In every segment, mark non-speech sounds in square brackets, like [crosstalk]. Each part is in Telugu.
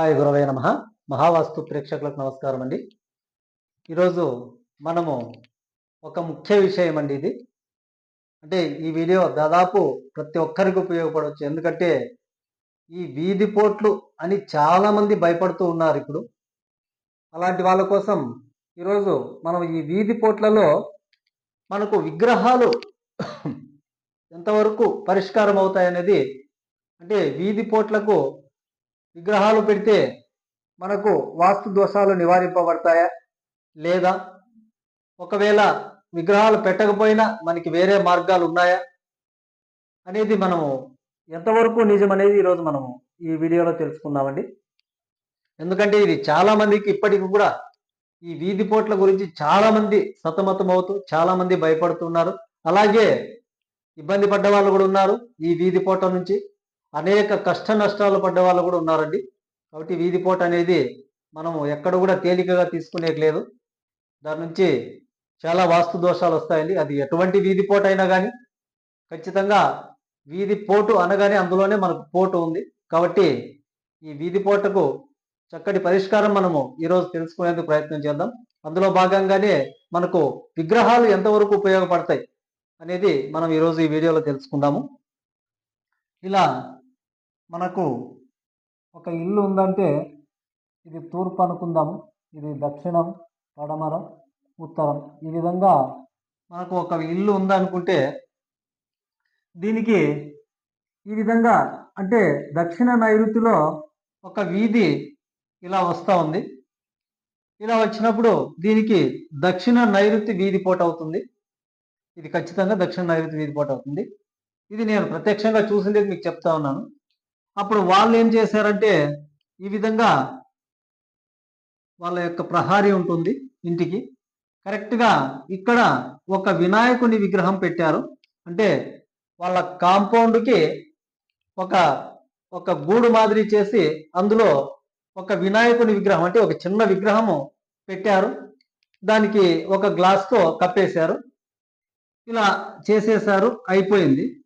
హాయ్ గురవే నమ. మహావాస్తు ప్రేక్షకులకు నమస్కారం అండి. ఈరోజు మనము ఒక ముఖ్య విషయం అండి ఇది. అంటే ఈ వీడియో దాదాపు ప్రతి ఒక్కరికి ఉపయోగపడవచ్చు. ఎందుకంటే ఈ వీధి పోట్లు అని చాలామంది భయపడుతూ ఉన్నారు ఇప్పుడు. అలాంటి వాళ్ళ కోసం ఈరోజు మనం ఈ వీధి పోట్లలో మనకు విగ్రహాలు [coughs] ఎంతవరకు పరిష్కారం అవుతాయనేది. అంటే వీధి పోట్లకు విగ్రహాలు పెడితే మనకు వాస్తు దోషాలు నివారింపబడతాయా? లేదా? ఒకవేళ విగ్రహాలు పెట్టకపోయినా మనకి వేరే మార్గాలు ఉన్నాయా? అనేది మనము ఎంతవరకు నిజం అనేది ఈరోజు మనము ఈ వీడియోలో తెలుసుకుందామండి. ఎందుకంటే ఇది చాలామందికి ఇప్పటికి కూడా ఈ వీధి పోట్ల గురించి చాలామంది సతమతం అవుతూ చాలామంది భయపడుతున్నారు. అలాగే ఇబ్బంది పడ్డ వాళ్ళు కూడా ఉన్నారు ఈ వీధి పోట నుంచి. అనేక కష్ట నష్టాలు పడ్డ వాళ్ళు కూడా ఉన్నారండి. కాబట్టి వీధిపోట అనేది మనము ఎక్కడ కూడా తేలికగా తీసుకునేట్లేదు దాని నుంచి చాలా వాస్తు దోషాలు వస్తాయండి. అది ఎటువంటి వీధి పోటు అయినా కానీ ఖచ్చితంగా వీధి పోటు అనగానే అందులోనే మనకు పోటు ఉంది. కాబట్టి ఈ వీధి పోటకు చక్కటి పరిష్కారం మనము ఈరోజు తెలుసుకునేందుకు ప్రయత్నం చేద్దాం. అందులో భాగంగానే మనకు విగ్రహాలు ఎంతవరకు ఉపయోగపడతాయి అనేది మనం ఈరోజు ఈ వీడియోలో తెలుసుకుందాము. ఇలా మనకు ఒక ఇల్లు ఉందంటే ఇది తూర్పు అనుకుందాము ఇది దక్షిణం పడమర ఉత్తరం. ఈ విధంగా మనకు ఒక ఇల్లు ఉందనుకుంటే దీనికి ఈ విధంగా అంటే దక్షిణ నైరుతిలో ఒక వీధి ఇలా వస్తూ ఉంది. ఇలా వచ్చినప్పుడు దీనికి దక్షిణ నైరుతి వీధి పోట అవుతుంది. ఇది ఖచ్చితంగా దక్షిణ నైరుతి వీధి పోట అవుతుంది. ఇది నేను ప్రత్యక్షంగా చూసింది మీకు చెప్తా ఉన్నాను. అప్పుడు వాళ్ళు ఏం చేశారంటే ఈ విధంగా వాళ్ళ యొక్క ప్రహారీ ఉంటుంది ఇంటికి. కరెక్ట్గా ఇక్కడ ఒక వినాయకుని విగ్రహం పెట్టారు. అంటే వాళ్ళ కాంపౌండ్కి ఒక ఒక గూడు మాదిరి చేసి అందులో ఒక వినాయకుని విగ్రహం అంటే ఒక చిన్న విగ్రహము పెట్టారు. దానికి ఒక గ్లాస్తో కప్పేశారు. ఇలా చేసేసారు అయిపోయింది.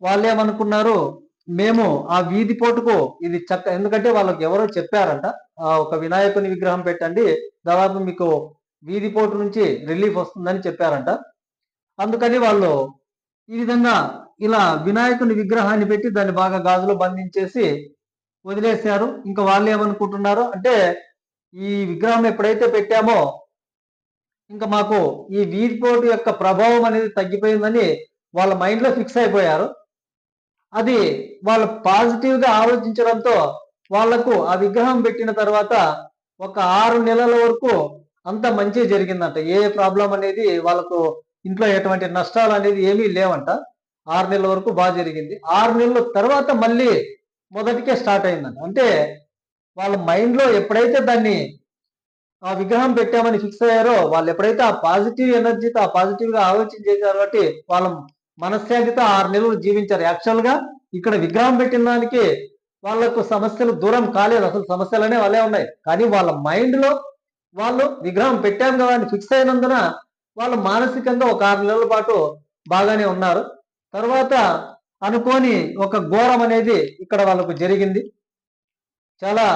వాళ్ళు ఏమనుకున్నారు మేము ఆ వీధి పోటుకు ఇది చక్క ఎందుకంటే వాళ్ళకి ఎవరో చెప్పారంట ఆ ఒక వినాయకుని విగ్రహం పెట్టండి దాదాపు మీకు వీధి పోటు నుంచి రిలీఫ్ వస్తుందని చెప్పారంట. అందుకని వాళ్ళు ఈ విధంగా ఇలా వినాయకుని విగ్రహాన్ని పెట్టి దాన్ని బాగా గాజులో బంధించేసి వదిలేశారు. ఇంకా వాళ్ళు ఏమనుకుంటున్నారు అంటే ఈ విగ్రహం ఎప్పుడైతే పెట్టామో ఇంకా మాకు ఈ వీధి పోటు యొక్క ప్రభావం అనేది తగ్గిపోయిందని వాళ్ళ మైండ్లో ఫిక్స్ అయిపోయారు. అది వాళ్ళు పాజిటివ్గా ఆలోచించడంతో వాళ్ళకు ఆ విగ్రహం పెట్టిన తర్వాత ఒక ఆరు నెలల వరకు అంత మంచి జరిగిందంట. ఏ ప్రాబ్లం అనేది వాళ్ళకు ఇంట్లో ఎటువంటి నష్టాలు అనేది ఏమీ లేవంట. ఆరు నెలల వరకు బాగా జరిగింది. ఆరు నెలల తర్వాత మళ్ళీ మొదటికే స్టార్ట్ అయిందంట. అంటే వాళ్ళ మైండ్లో ఎప్పుడైతే దాన్ని ఆ విగ్రహం పెట్టామని ఫిక్స్ అయ్యారో వాళ్ళు ఎప్పుడైతే ఆ పాజిటివ్ ఎనర్జీతో ఆ పాజిటివ్గా ఆలోచన చేశారు కాబట్టి వాళ్ళ మనశ్శాంతితో ఆరు నెలలు జీవించారు. యాక్చువల్గా ఇక్కడ విగ్రహం పెట్టిన దానికి వాళ్ళకు సమస్యలు దూరం కాలేదు. అసలు సమస్యలనే వాళ్ళే ఉన్నాయి. కానీ వాళ్ళ మైండ్లో వాళ్ళు విగ్రహం పెట్టాం కదా అని ఫిక్స్ అయినందున వాళ్ళు మానసికంగా ఒక ఆరు నెలల పాటు బాగానే ఉన్నారు. తర్వాత అనుకోని ఒక ఘోరం అనేది ఇక్కడ వాళ్ళకు జరిగింది. చాలా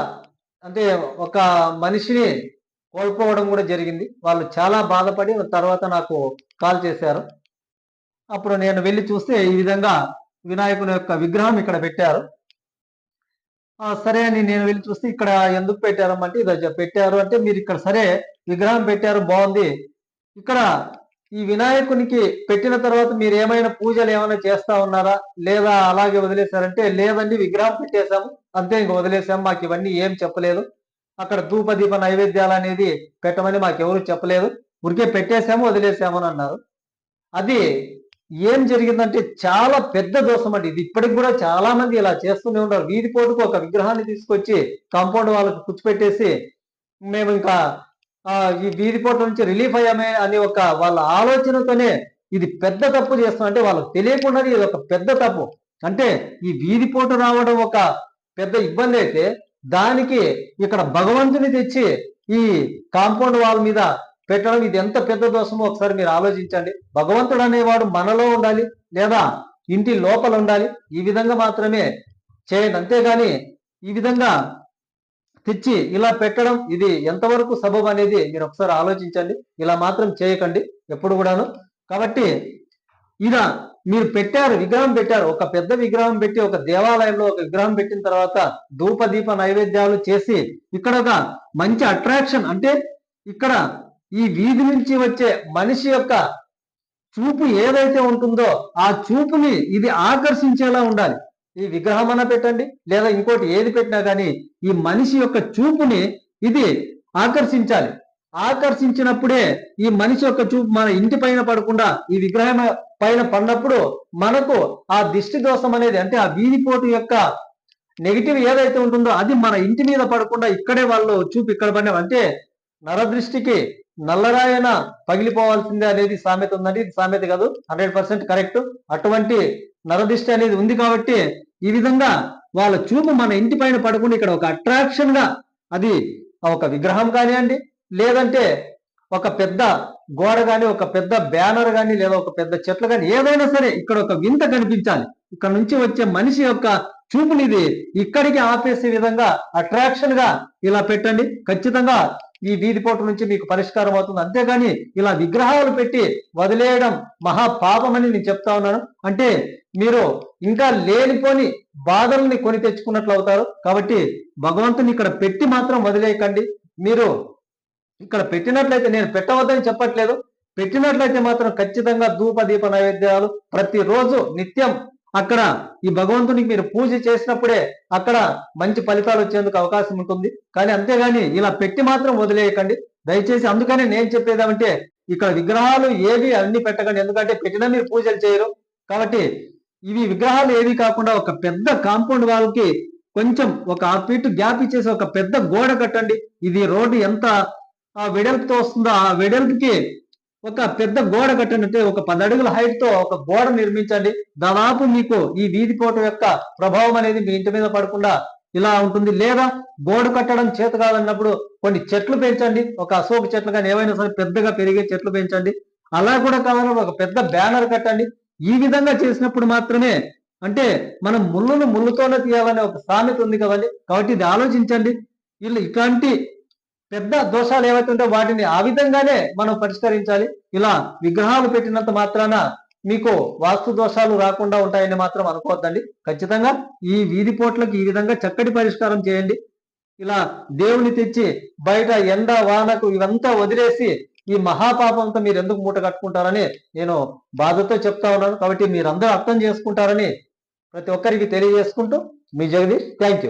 అంటే ఒక మనిషిని కోల్పోవడం కూడా జరిగింది. వాళ్ళు చాలా బాధపడి తర్వాత నాకు కాల్ చేశారు. అప్పుడు నేను వెళ్ళి చూస్తే ఈ విధంగా వినాయకుని యొక్క విగ్రహం ఇక్కడ పెట్టారు. సరే అని నేను వెళ్ళి చూస్తే ఇక్కడ ఎందుకు పెట్టారమ్మంటే ఇది పెట్టారు అంటే మీరు ఇక్కడ సరే విగ్రహం పెట్టారు బాగుంది. ఇక్కడ ఈ వినాయకునికి పెట్టిన తర్వాత మీరు ఏమైనా పూజలు ఏమైనా చేస్తా ఉన్నారా? లేదా అలాగే వదిలేశారంటే లేదండి విగ్రహం పెట్టేశాము. అంతే ఇంక వదిలేసాము మాకు ఇవన్నీ ఏం చెప్పలేదు. అక్కడ ధూప దీప నైవేద్యాలు అనేది పెట్టమని మాకు ఎవరు చెప్పలేదు. ఉరికే పెట్టేశాము వదిలేసాము అని అన్నారు. అది ఏం జరిగిందంటే చాలా పెద్ద దోషం అండి. ఇది ఇప్పటికి కూడా చాలా మంది ఇలా చేస్తూనే ఉన్నారు. వీధి పోటుకు ఒక విగ్రహాన్ని తీసుకొచ్చి కాంపౌండ్ వాళ్ళకి కూర్చోపెట్టేసి మేము ఇంకా ఈ వీధి పోటు నుంచి రిలీఫ్ అయ్యామే అని ఒక వాళ్ళ ఆలోచనతోనే ఇది పెద్ద తప్పు చేస్తాం అంటే వాళ్ళకి తెలియకుండానే ఇది ఒక పెద్ద తప్పు. అంటే ఈ వీధి పోటు రావడం ఒక పెద్ద ఇబ్బంది అయితే దానికి ఇక్కడ భగవంతుని తెచ్చి ఈ కాంపౌండ్ వాల్ మీద పెట్టడం ఇది ఎంత పెద్ద దోషమో ఒకసారి మీరు ఆలోచించండి. భగవంతుడు అనేవాడు మనలో ఉండాలి లేదా ఇంటి లోపల ఉండాలి. ఈ విధంగా మాత్రమే చేయండి. అంతేగాని ఈ విధంగా తెచ్చి ఇలా పెట్టడం ఇది ఎంతవరకు సబబు అనేది మీరు ఒకసారి ఆలోచించండి. ఇలా మాత్రం చేయకండి ఎప్పుడు కూడాను. కాబట్టి ఇలా మీరు పెట్టారు విగ్రహం పెట్టారు. ఒక పెద్ద విగ్రహం పెట్టి ఒక దేవాలయంలో ఒక విగ్రహం పెట్టిన తర్వాత ధూప దీప నైవేద్యాలు చేసి ఇక్కడ ఒక మంచి అట్రాక్షన్ అంటే ఇక్కడ ఈ వీధి నుంచి వచ్చే మనిషి యొక్క చూపు ఏదైతే ఉంటుందో ఆ చూపుని ఇది ఆకర్షించేలా ఉండాలి. ఈ విగ్రహం పెట్టండి లేదా ఇంకోటి ఏది పెట్టినా కానీ ఈ మనిషి యొక్క చూపుని ఇది ఆకర్షించాలి. ఆకర్షించినప్పుడే ఈ మనిషి యొక్క చూపు మన ఇంటి పైన పడకుండా ఈ విగ్రహం పైన పడినప్పుడు మనకు ఆ దిష్టి దోషం అనేది అంటే ఆ వీధిపోటు యొక్క నెగిటివ్ ఏదైతే ఉంటుందో అది మన ఇంటి మీద పడకుండా ఇక్కడే వాళ్ళు చూపు ఇక్కడ పడిన అంటే నరదృష్టికి నల్లరాయన పగిలిపోవాల్సిందే అనేది సామెత ఉందండి. ఇది సామెత కాదు. Hundred percent correct. అటువంటి నరదిష్టి అనేది ఉంది కాబట్టి ఈ విధంగా వాళ్ళ చూపు మన ఇంటి పైన పడకుండా ఇక్కడ ఒక అట్రాక్షన్గా అది ఒక విగ్రహం కానివ్వండి లేదంటే ఒక పెద్ద గోడ కానీ ఒక పెద్ద బ్యానర్ కానీ లేదా ఒక పెద్ద చెట్లు కానీ ఏదైనా సరే ఇక్కడ ఒక వింత కనిపించాలి. ఇక్కడ నుంచి వచ్చే మనిషి యొక్క చూపునిది ఇక్కడికి ఆపేసే విధంగా అట్రాక్షన్గా ఇలా పెట్టండి. ఖచ్చితంగా ఈ వీధి పోటు నుంచి మీకు పరిష్కారం అవుతుంది. అంతేగాని ఇలా విగ్రహాలు పెట్టి వదిలేయడం మహా పాపమని నేను చెప్తా ఉన్నాను. అంటే మీరు ఇంకా లేనిపోని బాధల్ని కొని తెచ్చుకున్నట్లు అవుతారు. కాబట్టి భగవంతుని ఇక్కడ పెట్టి మాత్రం వదిలేయకండి. మీరు ఇక్కడ పెట్టినట్లయితే నేను పెట్టవద్దని చెప్పట్లేదు. పెట్టినట్లయితే మాత్రం ఖచ్చితంగా ధూప దీప నైవేద్యాలు ప్రతిరోజు నిత్యం అక్కడ ఈ భగవంతునికి మీరు పూజ చేసినప్పుడే అక్కడ మంచి ఫలితాలు వచ్చేందుకు అవకాశం ఉంటుంది. కానీ అంతేగాని ఇలా పెట్టి మాత్రం వదిలేయకండి. దయచేసి అందుకనే నేను చెప్పేదామంటే ఇక్కడ విగ్రహాలు ఏవి అన్ని పెట్టకండి. ఎందుకంటే పెట్టినా మీరు పూజలు చేయరు. కాబట్టి ఇవి విగ్రహాలు ఏవి కాకుండా ఒక పెద్ద కాంపౌండ్ వాళ్ళకి కొంచెం ఒక ఆ ఫీట్ గ్యాప్ ఇచ్చేసి ఒక పెద్ద గోడ కట్టండి. ఇది రోడ్డు ఎంత ఆ వెడల్పుతో వస్తుందో ఆ వెడల్పుకి ఒక పెద్ద గోడ కట్టినట్టే ఒక పది అడుగుల హైట్తో ఒక గోడ నిర్మించండి. దాదాపు మీకు ఈ వీధి పోటు యొక్క ప్రభావం అనేది మీ ఇంటి మీద పడకుండా ఇలా ఉంటుంది. లేదా గోడ కట్టడం చేత కాదన్నప్పుడు కొన్ని చెట్లు పెంచండి. ఒక అశోక చెట్లు కానీ ఏవైనా సరే పెద్దగా పెరిగే చెట్లు పెంచండి. అలా కూడా కావాలంటే ఒక పెద్ద బ్యానర్ కట్టండి. ఈ విధంగా చేసినప్పుడు మాత్రమే అంటే మనం ముళ్ళును ముళ్ళుతోనే తీయాలనే ఒక సామెత ఉంది కదండి. కాబట్టి ఇది ఆలోచించండి. వీళ్ళు ఇట్లాంటి పెద్ద దోషాలు ఏవైతే ఉంటే వాటిని ఆ విధంగానే మనం పరిష్కరించాలి. ఇలా విగ్రహాలు పెట్టినంత మాత్రాన మీకు వాస్తు దోషాలు రాకుండా ఉంటాయని మాత్రం అనుకోవద్దండి. ఖచ్చితంగా ఈ వీధి పోట్లకు ఈ విధంగా చక్కటి పరిష్కారం చేయండి. ఇలా దేవుని తెచ్చి బయట ఎండ వానకు ఇవంతా వదిలేసి ఈ మహాపాపంతో మీరు ఎందుకు మూట కట్టుకుంటారని నేను బాధతో చెప్తా ఉన్నాను. కాబట్టి మీరందరూ అర్థం చేసుకుంటారని ప్రతి ఒక్కరికి తెలియజేసుకుంటూ మీ జగదీష్ థ్యాంక్ యూ.